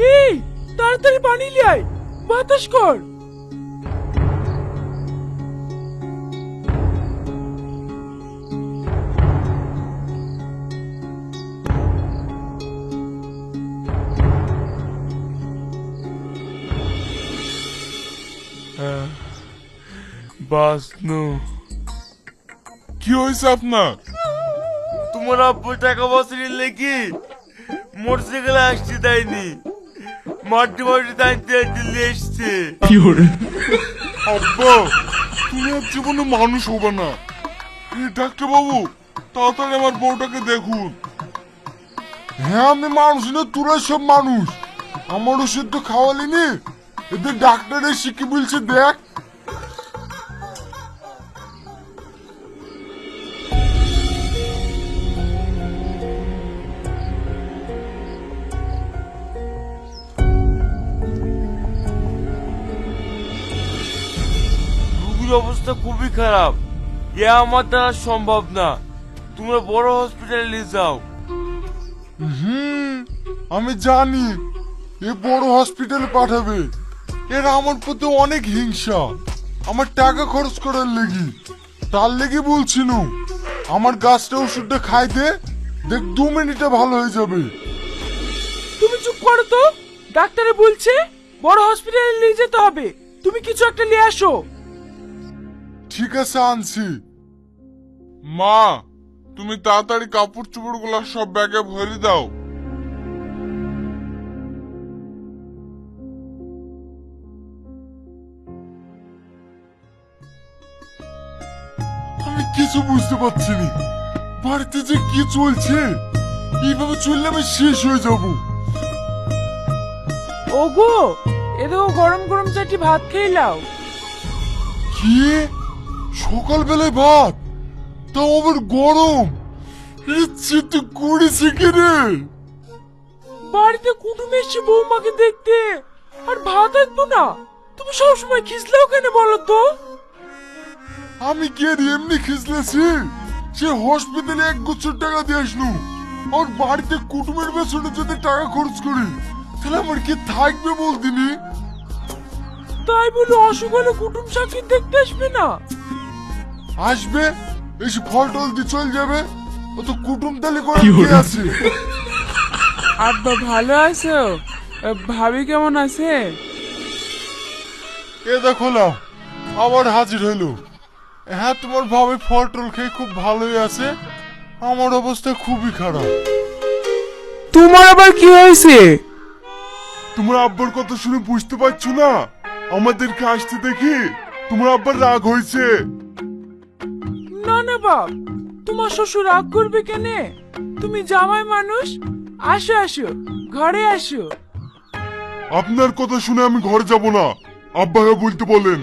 এই তাড়াতাড়ি পানি নিয়ে আয়। বাতাস কর। বাসনু কি হয়েছে আপনার? তোমার আব্বু টাকা বছরের লেগে মোটরসাইকেলে আসতে দেয়নি। মাটি মাটি দাঁড়িয়ে দিল্লি এসছে আব্বা তুমি আর জীবনে মানুষ হবে না ডাক্তার বাবু তাড়াতাড়ি আমার বউটাকে দেখুন হ্যাঁ আমি মানুষ না তোরা সব মানুষ আমার ওষুধ তো খাওয়ালিনি এদের ডাক্তারের শিখে বলছে দেখ খুবই খারাপ। এ আমার দ্বারা সম্ভব না। তোমরা বড় হসপিটালে নিয়ে যাও। হুম আমি জানি। এ বড় হসপিটালে পাঠাবে। এর আমার প্রতি অনেক হিংসা। আমার টাকা খরচ করার লেগে। তার লেগে বলছি নু আমার গাছটা ওষুধটা খাইতে দেখ দু মিনিটে ভালো হয়ে যাবে। তুমি চুপ করো তো। ডাক্তারে বলছে বড় হসপিটালে নিয়ে যেতে হবে। তুমি কিছু একটা নিয়ে আসো। ঠিক আছে আনছি। মা তুমি তাড়াতাড়ি কাপড় চোপড়গুলা সব ব্যাগে ভরে দাও। আমি কিছু বুঝতে পারছি না বাড়িতে যে কি চলছে এইভাবে চললে আমি শেষ হয়ে যাব। ওগো এ দেখো গরম গরম চাটি ভাত খেয়ে নাও কি? সকালবেলায় ভাত তাও আবার গরম। ইচ্ছে তো করেছে বাড়িতে কুটুম এসছে বৌমাকে দেখতে। আর ভাত আসব না। তুমি সবসময় খিসলাও কেন বলো তো? আমি কি আর এমনি খিসলেছি সে হসপিটালে এক গুচ্ছ টাকা দিয়ে আসনু আর বাড়িতে কুটুমের পেছনে যদি টাকা খরচ করি তাহলে আমার কি থাকবে বলতিনি? তাই বলে অসুখ হলে কুটুম সাক্ষী দেখতে আসবে না? আসবে এসে ফল টল দিয়ে চল যাবে। ও তো কুটুম তালি করে কি আছে আব্বা ভালো আছো? ভাবি কেমন আছে? এ দেখো নাও, আবার হাজির হইল। হ্যাঁ তোমার ভাবে ফল টল খেয়ে খুব ভালোই আছে। আমার অবস্থা খুবই খারাপ। তোমার আবার কি হয়েছে? তোমার আব্বার কথা শুনে বুঝতে পারছ না? আমাদেরকে আসতে দেখি তোমার আব্বার রাগ হয়েছে। না বাপ তোমার শ্বশুর রাগ করবে কেনে? তুমি জামাই মানুষ? আসো আসো ঘরে আসো। আপনার কথা শুনে আমি ঘরে যাব না। আব্বাকে বলতে বলেন।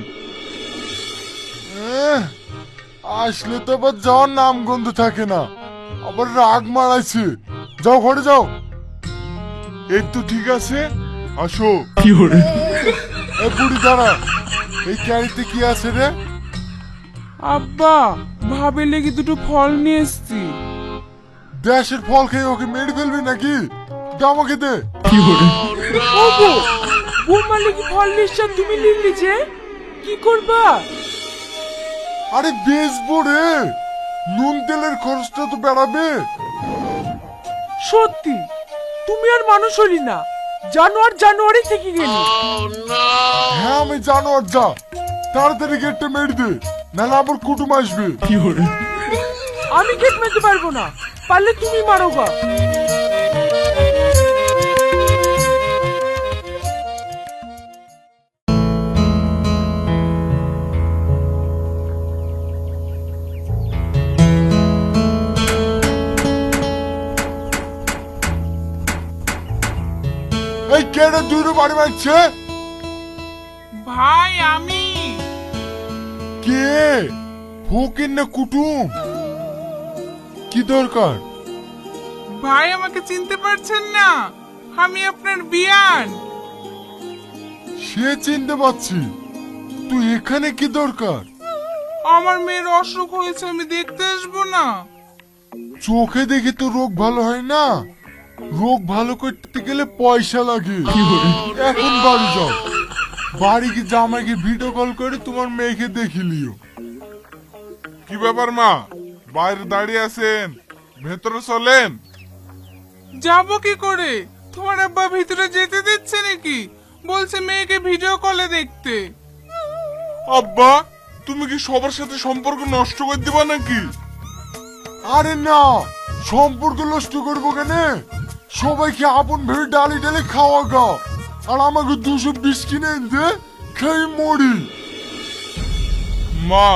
আসলে তো আবার যাওয়ার নাম গন্ধ থাকে না। আবার রাগ মারাইছে। যাও ঘরে যাও। এই তো ঠিক আছে আসো। কি এ বুড়ি দাঁড়া এই ক্যারিতে কি আছে রে? আব্বা ভাবে লেগে দুটো ফল নিয়ে এসছি। দেশের ফল খেয়ে ওকে মেরে ফেলবি নাকি? দে আমাকে দে। ওগো বৌমা লেগে ফল নিশ্চয় তুমি নিলি যে? কি করবা? আরে বেচবো রে নুন তেলের খরচটা তো বেড়াবে। সত্যি তুমি আর মানুষ হলি না জানোয়ার জানুয়ারি থেকে গেলি। হ্যাঁ আমি জানো আর যা তাড়াতাড়ি গেটটা মেরে দে। নাহলে আবার কুটুম আসবে। আমি গেট মেতে পারব না। পারলে তুমি মারো গা। এই কেটে দুটো বাড়ি মারছে? ভাই আমি কে? ফকির না কুটুম? কি দরকার? ভাই আমাকে চিনতে পারছেন না। আমি আপনার বিয়ান। সে চিনতে পারছি। তুই এখানে কি দরকার? আমার মেয়ের অসুখ হয়েছে আমি দেখতে আসব না। চোখে দেখে তো রোগ ভালো হয় না। রোগ ভালো করতে গেলে পয়সা লাগে। এখন বাড়ি যাও। বাড়ি কি জামাইকে ভিডিও কল করে তোমার মেয়েকে দেখিলিও কি ব্যাপার মা? বাইরে দাঁড়িয়ে আছেন? ভেতরে চলেন। যাব কি করে? তোমার আব্বা ভিতরে যেতে দিচ্ছে নাকি? বলছে মেয়েকে ভিডিও কলে দেখতে। আব্বা তুমি কি সবার সাথে সম্পর্ক নষ্ট করে দিবা নাকি? আরে না সম্পর্ক নষ্ট করব কেন? সবাইকে আপন ভেবে ডালি ডালি খাওয়া গা আর আমাকে দুশো বিশ কিনে এনতে খেয়ে মরি মা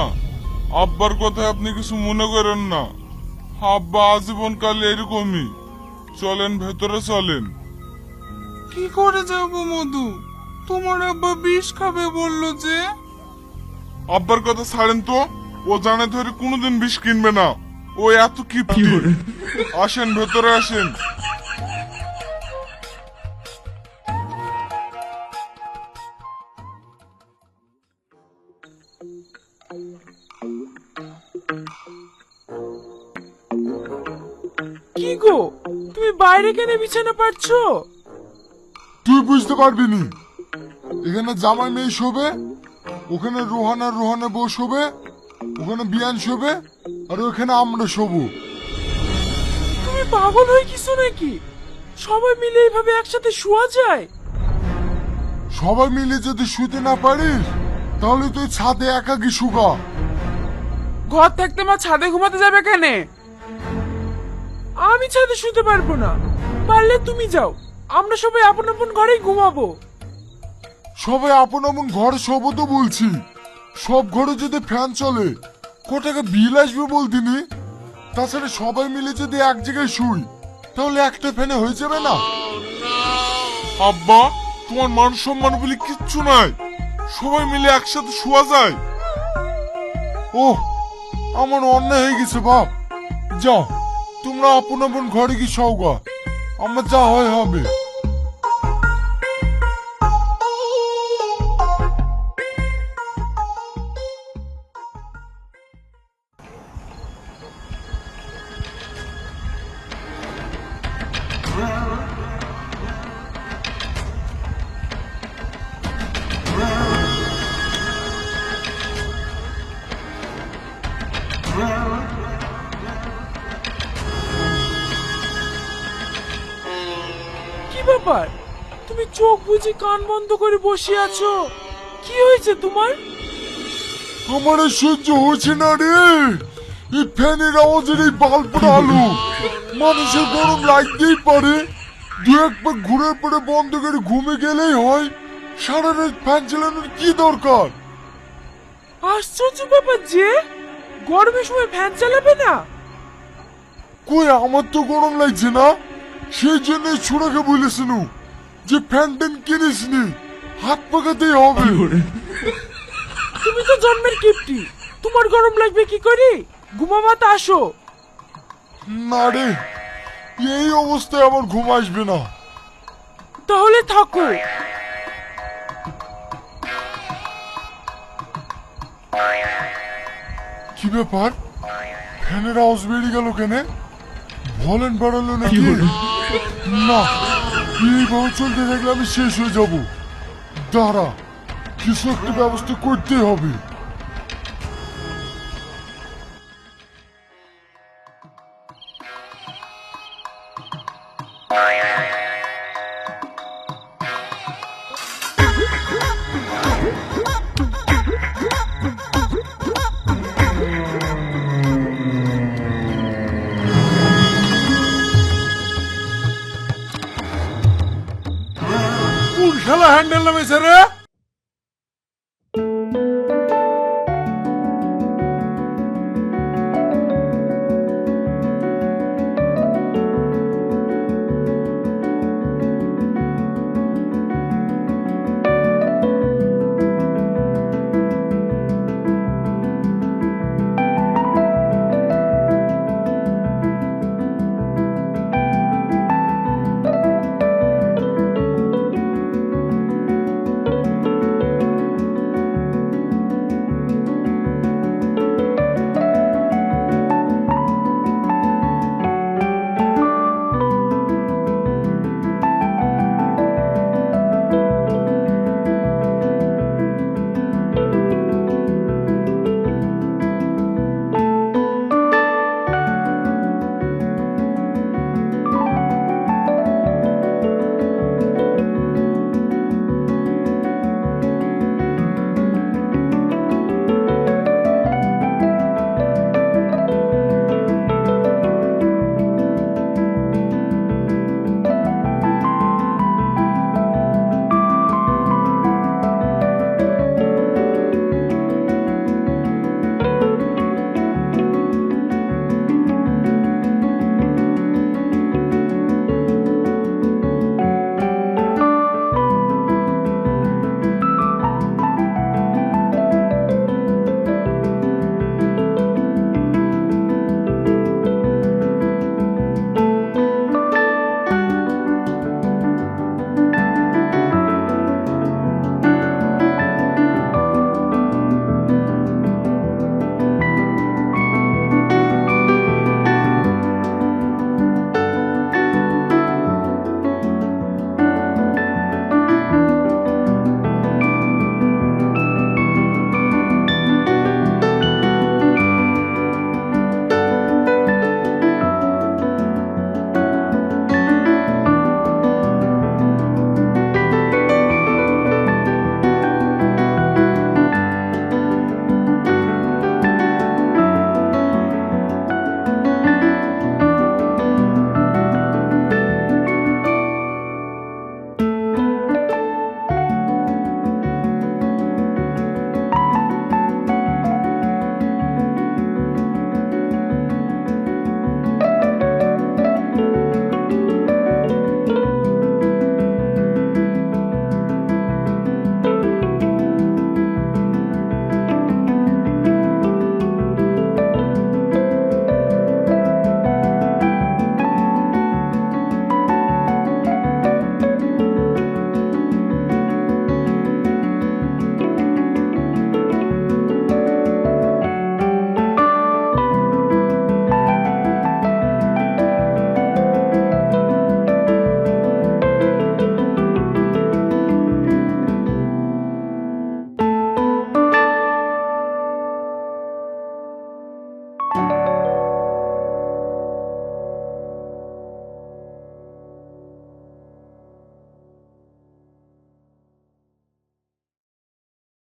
আব্বার কথায় আপনি কিছু মনে করেন না। আব্বা আজীবন কাল এরকমই। চলেন ভেতরে চলেন। কি করে যাব মধু? তোমার আব্বা বিষ খাবে বলল যে। আব্বার কথা ছাড়েন তো। ও জানে ধরে কোনোদিন বিষ কিনবে না। ও এত কিপ্তি আসেন ভেতরে আসেন। গো তুমি বাইরে কেন বিছানা পারছ তুই বুঝতে পারবি নি। এখানে জামাই মেয়ে শোবে ওখানে রোহানা রোহানা বউ শোবে ওখানে বিয়ান শোবে আর ওখানে আমরা শোবো। তুমি পাগল হয়ে কিছু নাকি? সবাই মিলে এইভাবে একসাথে শোয়া যায়? সবাই মিলে যদি শুতে না পারিস তাহলে তুই ছাদে একাকি শুকা ঘর থাকতে মা ছাদে ঘুমাতে যাবে কেন? আমি ছাদে শুতে পারব না। পারলে তুমি যাও। আমরা সবাই আপন আপন ঘরেই ঘুমাবো। সবাই আপন আপন ঘর শোবো তো বলছি। সব ঘরে যদি ফ্যান চলে ক টাকা বিল আসবে বলতিনি? তাছাড়া সবাই মিলে যদি এক জায়গায় শুই তাহলে একটা ফ্যানে হয়ে যাবে না? আব্বা তোমার মান সম্মান বলে কিচ্ছু নাই। সবাই মিলে একসাথে শোয়া যায়। ও আমার অন্যায় হয়ে গেছে বাপ। যাও। তোমরা আপন আপন ঘরে কি সৌগা আমার যা হয় হবে। কি ব্যাপার? তুমি চোখ বুঝে কান বন্ধ করে বসে আছো। কি হয়েছে তোমার? আমার আর সহ্য হচ্ছে না রে। এই ফ্যানের আওয়াজের এই বাল্বটা আলো। মানুষের গরম লাগতেই পারে। দু একবার ঘুরে পরে বন্ধ করে ঘুমে গেলেই হয়। সারা রাত ফ্যান চালানোর কি দরকার? আশ্চর্য ব্যাপার যে গরমের সময় ফ্যান চালাবে না? কই আমার তো গরম লাগছে না। সেই জন্য ছোড়াকে বলেছিল যে ফ্যান ট্যান কিনিস নি হাত পাকাতেই হবে। তুমি তো জন্মের কিপটি তোমার গরম লাগবে কি করে? ঘুমাবাতে আসো। না রে এই অবস্থায় আমার ঘুম আসবে না। তাহলে থাকো। কি ব্যাপার? ফ্যানের আওয়াজ বেরিয়ে গেল কেন? বলেন বাড়ালো নাকি? না এইভাবে চলতে থাকলে আমি শেষ হয়ে যাব। দাঁড়া কিছু একটা ব্যবস্থা করতে হবে। খেলা হ্যান্ডেল নামেছে রে